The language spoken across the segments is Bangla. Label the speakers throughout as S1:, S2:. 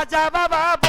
S1: খাজা বাবা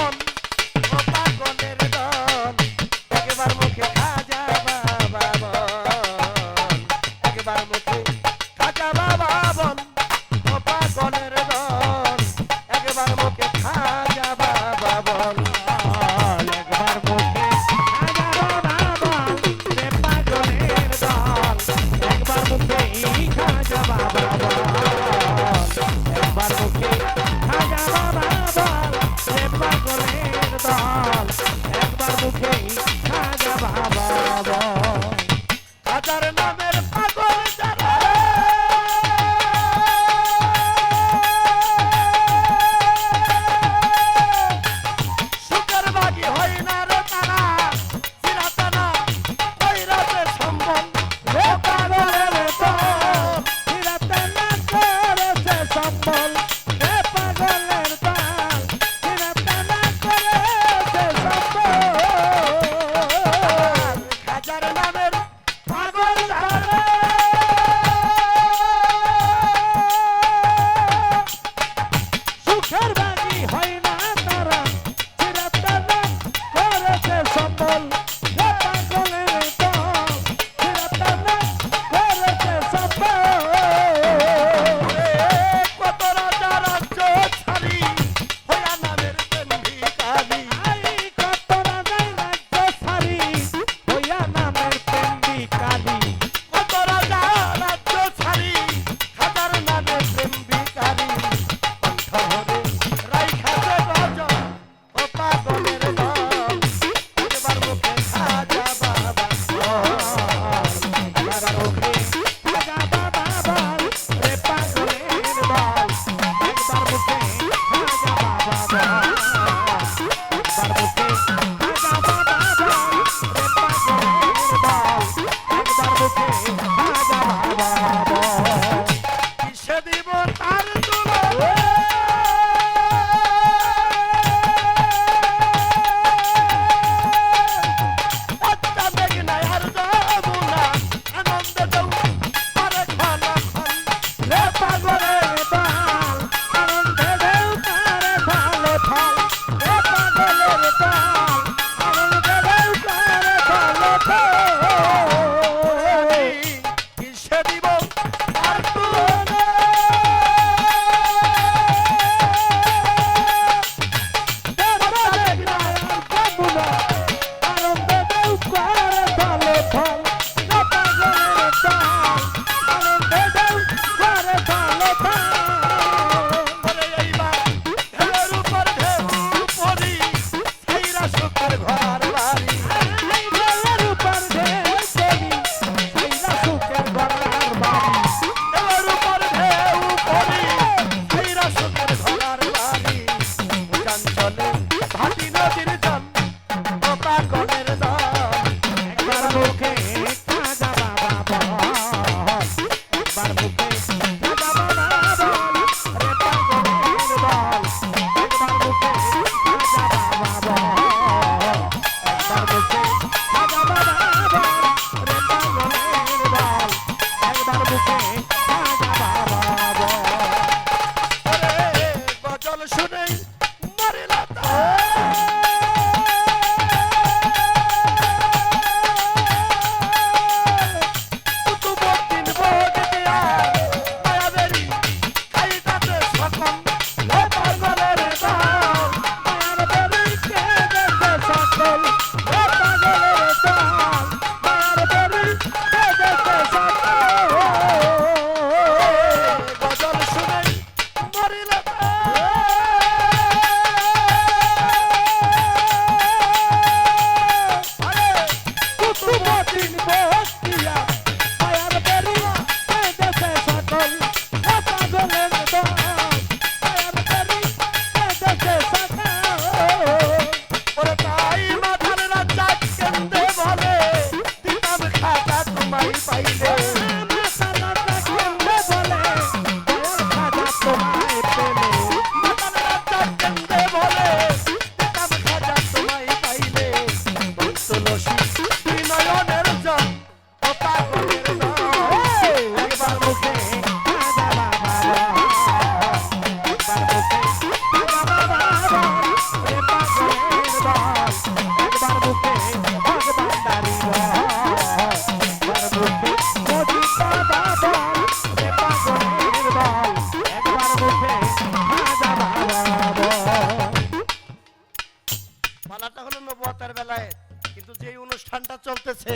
S1: অনুষ্ঠানটা চলতেছে।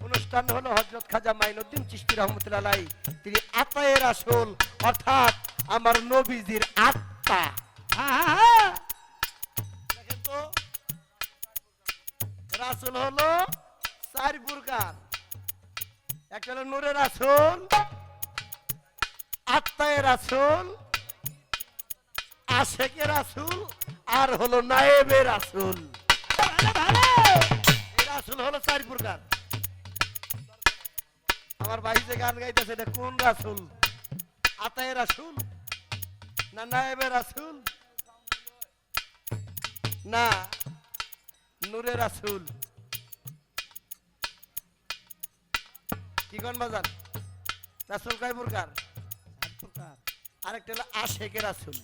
S1: অনুষ্ঠান হলো হজরত খাজা
S2: মাইনুদ্দিন চিস্তি রহমতুল্লাহ, তিনি আতায়ের আসল, অর্থাৎ আমার নবীজির আত্মা।
S1: হ্যাঁ,
S2: হ্যাঁ, হ্যাঁ। আর হলো নায়েবের রাসুল এই হলো চার প্রকার আমার ভাই যে গান গাইতেছে এটা কোন রাসুল? আতায়ের রাসুল? না নায়েবের রাসুল? না নূরের রাসুল। কি কোন বাজান? রাসুল কয় প্রকার আরেকটা হলো আশেকের রাসুল।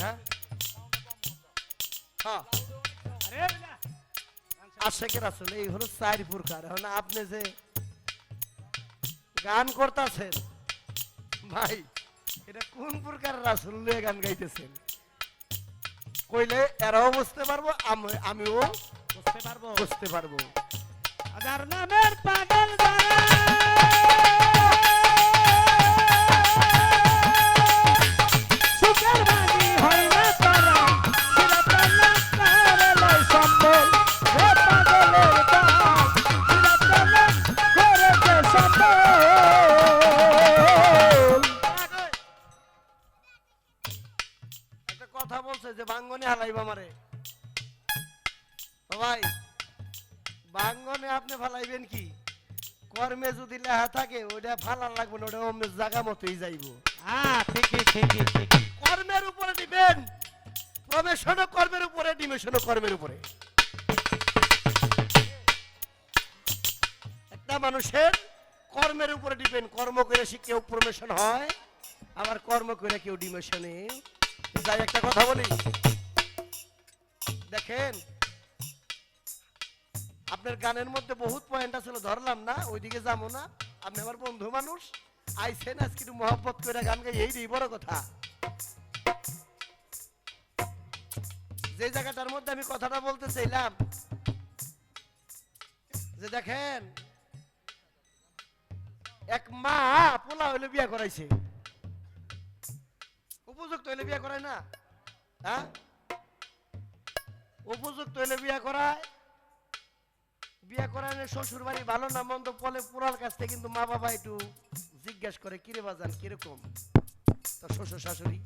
S2: হ্যাঁ? হ্যাঁ। আশেকের আসলে এই হলো চার প্রকার এখন আপনি যে গান করতেছেন ভাই এটা কোন প্রকার রাসুল নিয়ে গান গাইতেছেন? কইলে এরাও বুঝতে পারব আমি- আমিও
S1: বুঝতে পারব।
S2: বুঝতে পারব।
S1: নামের পাগল যারা।
S2: হালাইব আমারে। ভাই বাঙ্গনে আপনি ফালাইবেন কি? কর্মে যদি লেহা থাকে ওটা ফালার লাগবে না ওটা অন্য জায়গা মতোই যাইবো।
S1: হ্যাঁ ঠিকই ঠিকই ঠিকই।
S2: কর্মের উপরে দিবেন। প্রবেশনও কর্মের উপরে ডিমেশনও কর্মের উপরে। একটা মানুষের কর্মের উপরে ডিপেন্ড কর্ম করে সে কেউ প্রমোশন হয় আবার কর্ম করে কেউ ডিমেশনে যাই একটা কথা বলি। দেখেন, আপনার গানের মধ্যে বহুত পয়েন্ট আছে ধরলাম না, ওইদিকে যাব না। আপনি আমার বন্ধু মানুষ আইসেন আজকে একটু মহব্বত করে গান গাই, এই বড় কথা। যে জায়গাটার মধ্যে আমি কথাটা বলতে চাইলাম, যে দেখেন, এক মা পোলা হইলে বিয়া করাইছে। উপযুক্ত হইলে বিয়া করায় না হ্যাঁ? উপযুক্ত হইলে বিয়া করায়। বিয়া করায় শ্বশুর বাড়ি ভালো না, মন্দ বলে পুরার কাছ থেকে কিন্তু মা বাবা একটু জিজ্ঞেস করে, কিরে বাজান, কীরকম? তোর শ্বশুর শাশুড়ি,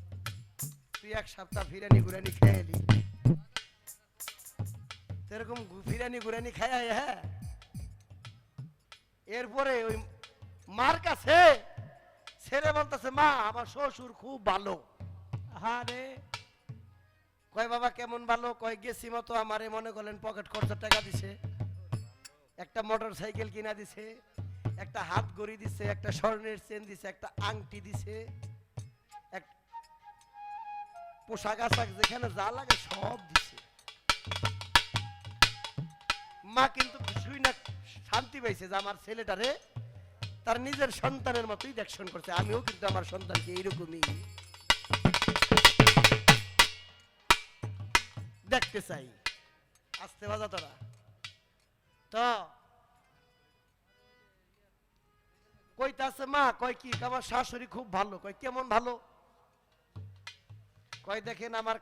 S2: তুই এক সপ্তাহ ফিরানি গুরানি খেয়ে এলি। এরকম ফিরানি গুরানি খায় হ্যাঁ? এরপরে ওই মার কাছে ছেলে বলতেছে, মা, আমার শ্বশুর খুব ভালো।
S1: আরে
S2: কয়, বাবা, কেমন ভালো? কয়, গেছি মতো। আমারে মনে করলেন, পকেট খরচা টাকা দিছে। একটা মোটর সাইকেল কিনা দিছে, একটা হাত গড়ি দিছে, একটা স্বর্ণের চেন দিছে, একটা আংটি দিছে পোশাক আশাক যেখানে যা লাগে সব দিছে। মা কিন্তু কিছুই না, শান্তি পাইছে যে আমার ছেলেটারে তার নিজের সন্তানের মতোই দেখশন করছে। আমিও কিন্তু আমার সন্তানকে এইরকমই দেখতে চাই। আসতে বাজা তোরা। তো কইতাছে মা কয় কি আমার শাশুড়ি খুব ভালো কয় কেমন ভালো? কয় দেখেন আমার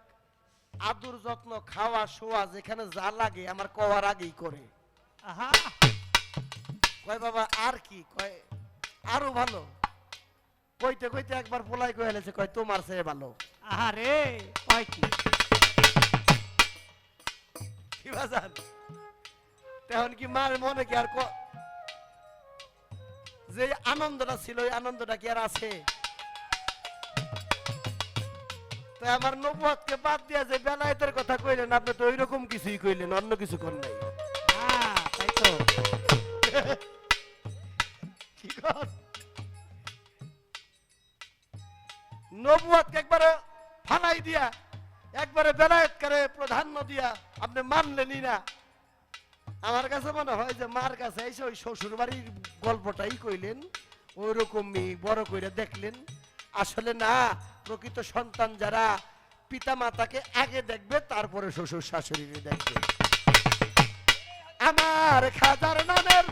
S2: আদুর যত্ন খাওয়া শোয়া যেখানে যা লাগে আমার কওয়ার আগেই করে।
S1: আহা!
S2: কয় বাবা আর কি কয় আরও ভালো। কইতে কইতে একবার পোলাই কয়ে কয় তোমার চেয়ে ভালো।
S1: আরে কয় কি?
S2: কি বাজান তখন কি মার মনে কি আর যে আনন্দটা ছিল ওই আনন্দটা কি আর আছে? তো আমার নবুয়াতকে বাদ দিয়া যে বেলায়েতের কথা কইলেন আপনি তো ওইরকম কিছুই কইলেন অন্য কিছু কর নাই।
S1: হ্যাঁ তাই তো।
S2: কি কর? নবুয়াতকে একবারে ফালাই দিয়া একবারে বেলায়েত করে প্রাধান্য দিয়া আপনি মানলেনই না। আমার কাছে মনে হয় যে মার কাছে এসে ওই শ্বশুর বাড়ির গল্পটাই কইলেন ওই রকমই বড় কইরা দেখলেন। আসলে না, প্রকৃত সন্তান যারা পিতা মাতাকে আগে দেখবে, তারপরে শ্বশুর শাশুড়ি দেখবে। আমার খাজার নামের